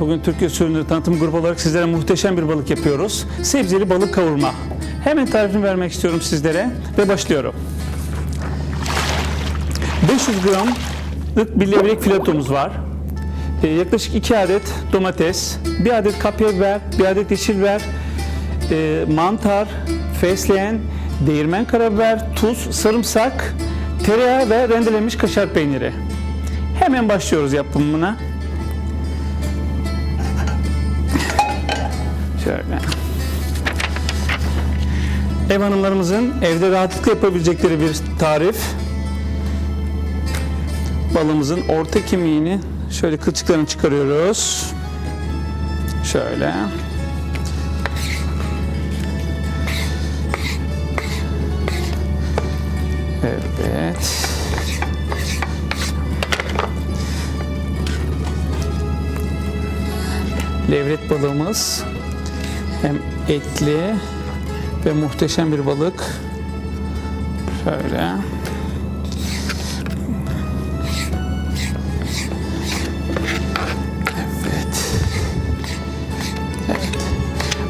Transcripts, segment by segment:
Bugün Türkiye Süründürü Tanıtım Grubu olarak sizlere muhteşem bir balık yapıyoruz. Sebzeli balık kavurma. Hemen tarifini vermek istiyorum sizlere ve başlıyorum. 500 gramlık bir levrek filetomuz var. Ee, yaklaşık 2 adet domates, 1 adet kapya biber, 1 adet yeşil biber, e, mantar, fesleğen, değirmen karabiber, tuz, sarımsak, tereyağı ve rendelenmiş kaşar peyniri. Hemen başlıyoruz yapımına. Şöyle. Ev hanımlarımızın evde rahatlıkla yapabilecekleri bir tarif. Balımızın orta kemiğini şöyle kılçıklarını çıkarıyoruz. Şöyle. Evet. Levret balığımız hem etli ve muhteşem bir balık. Şöyle. Evet. Evet.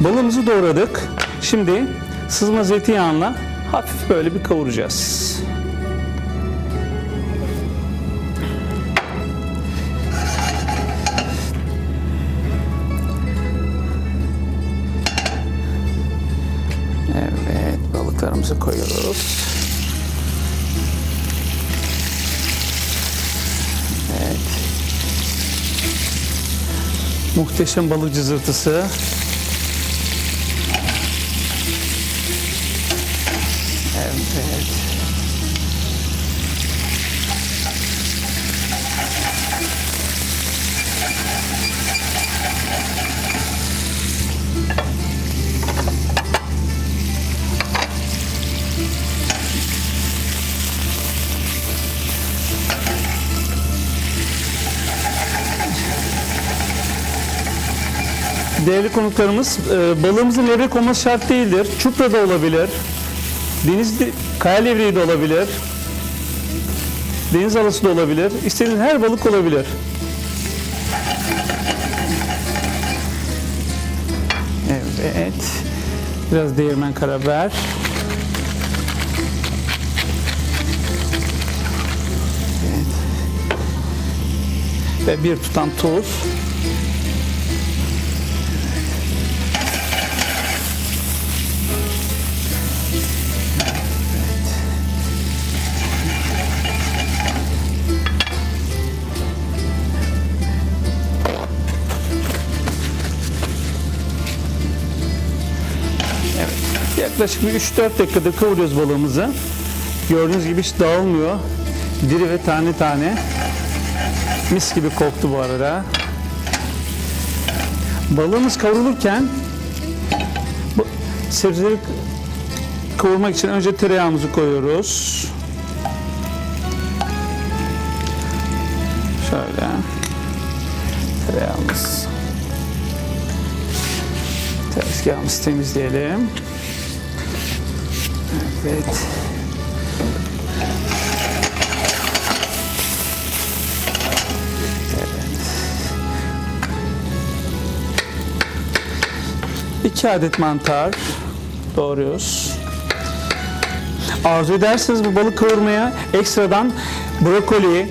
Balığımızı doğradık. Şimdi sızma zeytinyağıyla hafif böyle bir kavuracağız. Evet, balıklarımızı koyuyoruz. Evet. Muhteşem balık cızırtısı. Evet. Değerli konuklarımız, e, balığımızın levrek olması şart değildir. Çupra da olabilir. Deniz kaya levreği de olabilir. Deniz alası da olabilir. İstediğiniz her balık olabilir. Evet. Biraz değirmen karabiber. Evet. Ve bir tutam tuz. Yaklaşık bir 3-4 dakikada kavuruyoruz balığımızı. Gördüğünüz gibi hiç dağılmıyor. Diri ve tane tane. Mis gibi koktu bu arada. Balığımız kavrulurken bu sebzeleri kavurmak için önce tereyağımızı koyuyoruz. Şöyle. Tereyağımız. Tezgahımızı temizleyelim. Evet. İki adet mantar doğruyoruz. Arzu ederseniz bu balık kavurmaya ekstradan brokoli,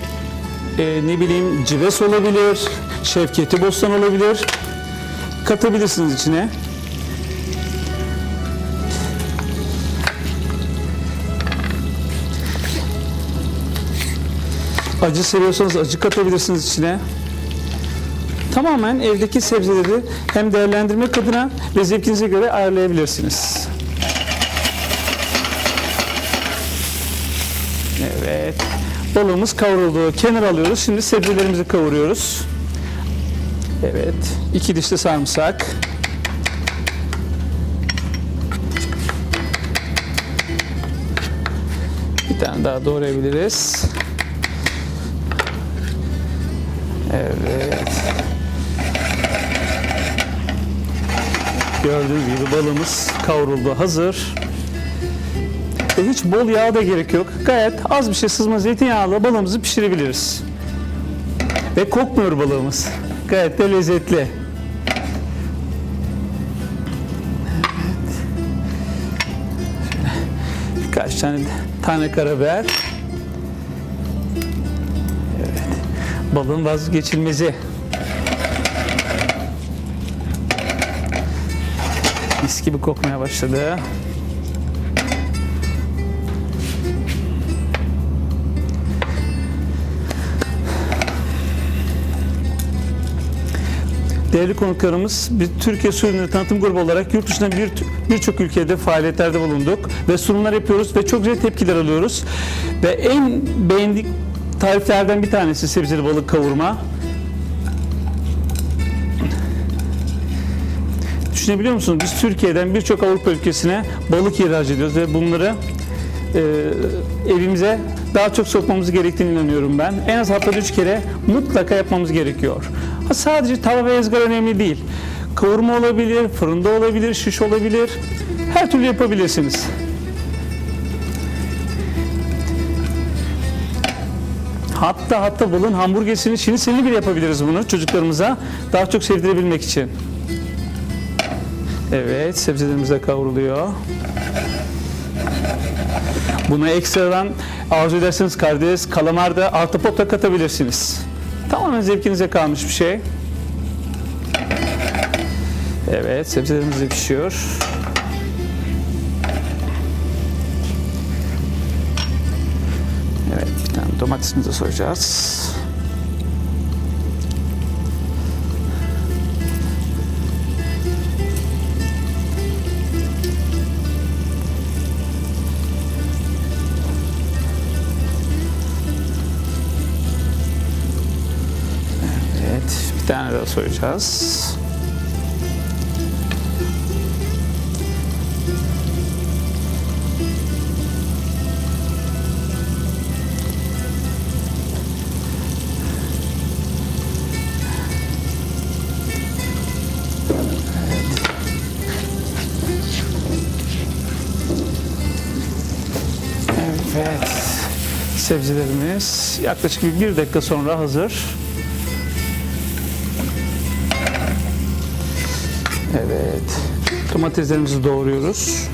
e, ne bileyim cives olabilir, şevketi bostan olabilir. Katabilirsiniz içine. Acı seviyorsanız acı katabilirsiniz içine. Tamamen evdeki sebzeleri hem değerlendirmek adına ve zevkinize göre ayarlayabilirsiniz. Evet. Balığımız kavruldu. Kenar alıyoruz. Şimdi sebzelerimizi kavuruyoruz. Evet. iki dişli sarımsak. Bir tane daha doğrayabiliriz. Evet. Gördüğünüz gibi balımız kavruldu, hazır. Ve hiç bol yağ da gerek yok. Gayet az bir şey sızma zeytinyağıyla balığımızı pişirebiliriz. Ve kokmuyor balığımız. gayet de lezzetli. Evet. Birkaç tane tane karabiber. Balığın vazgeçilmezi. Mis gibi kokmaya başladı. Değerli konuklarımız, biz Türkiye Su Ürünleri Tanıtım Grubu olarak yurt dışında bir- birçok ülkede faaliyetlerde bulunduk ve sunumlar yapıyoruz ve çok güzel tepkiler alıyoruz. Ve en beğendik tariflerden bir tanesi sebzeli balık kavurma. Düşünebiliyor musunuz? Biz Türkiye'den birçok Avrupa ülkesine balık ihraç ediyoruz ve bunları e, evimize daha çok sokmamız gerektiğini inanıyorum ben. En az haftada üç kere mutlaka yapmamız gerekiyor. Ha, sadece tava ve ızgara önemli değil. Kavurma olabilir, fırında olabilir, şiş olabilir. Her türlü yapabilirsiniz. Hatta hatta balığın hamburgersini, şinisini bile yapabiliriz bunu çocuklarımıza daha çok sevdirebilmek için. Evet, sebzelerimiz de kavruluyor. Buna ekstradan arzu ederseniz karides, kalamar da ahtapot da katabilirsiniz. Tamamen zevkinize kalmış bir şey. Evet, sebzelerimiz de pişiyor. Domatesimizi de soyacağız. Evet, bir tane daha soyacağız. Sebzelerimiz yaklaşık bir, bir dakika sonra hazır. Evet. Domateslerimizi doğruyoruz.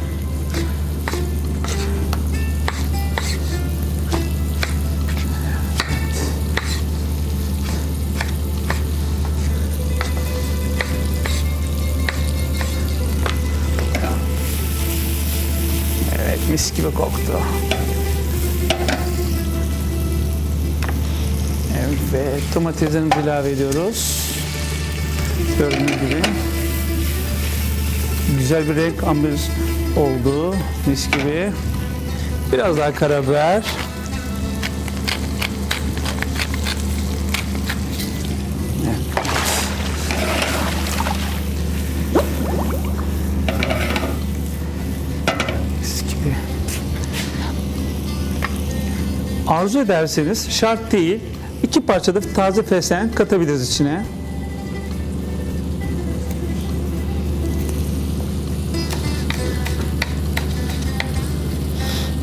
Evet, mis gibi koktu. Evet, domateslerimizi ilave ediyoruz. Gördüğünüz gibi güzel bir renk amber oldu. Mis gibi. Biraz daha karabiber. Arzu ederseniz şart değil. İki parçada taze fesleğen katabiliriz içine.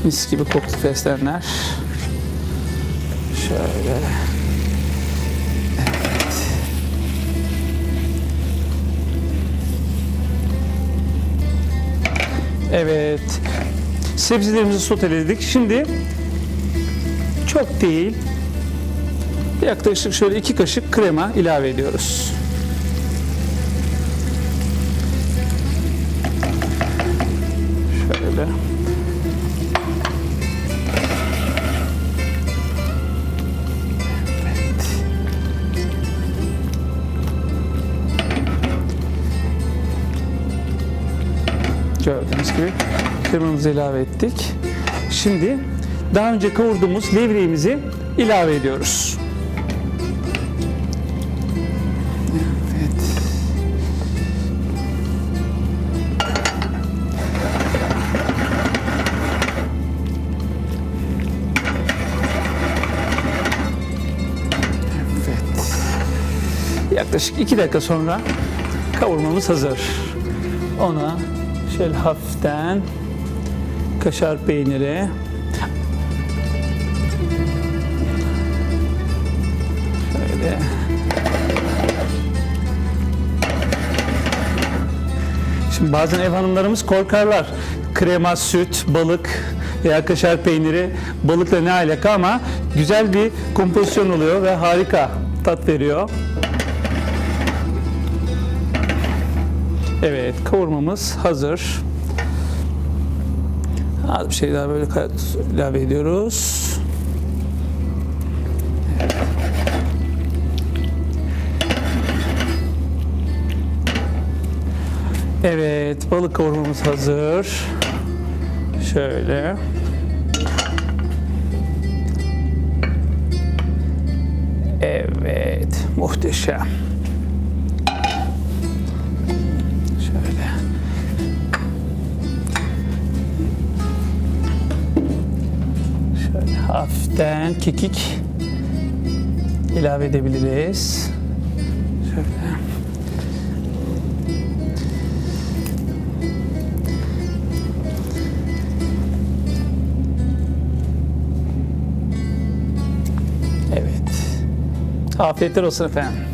Mis gibi koktu fesleğenler. Şöyle. Evet. Evet. Sebzelerimizi soteledik. Şimdi çok değil. Yaklaşık şöyle iki kaşık krema ilave ediyoruz. Şöyle. Gördüğünüz gibi kremamızı ilave ettik. Şimdi daha önce kavurduğumuz levreğimizi ilave ediyoruz. yaklaşık 2 dakika sonra kavurmamız hazır. Ona şöyle hafiften kaşar peyniri şöyle Şimdi bazen ev hanımlarımız korkarlar. Krema, süt, balık veya kaşar peyniri balıkla ne alaka ama güzel bir kompozisyon oluyor ve harika tat veriyor. Evet, kavurmamız hazır. Az bir şey daha böyle ilave ediyoruz. Evet, balık kavurmamız hazır. Şöyle. Evet, muhteşem. Hafiften kekik ilave edebiliriz. Şöyle. Evet. Afiyetler olsun efendim.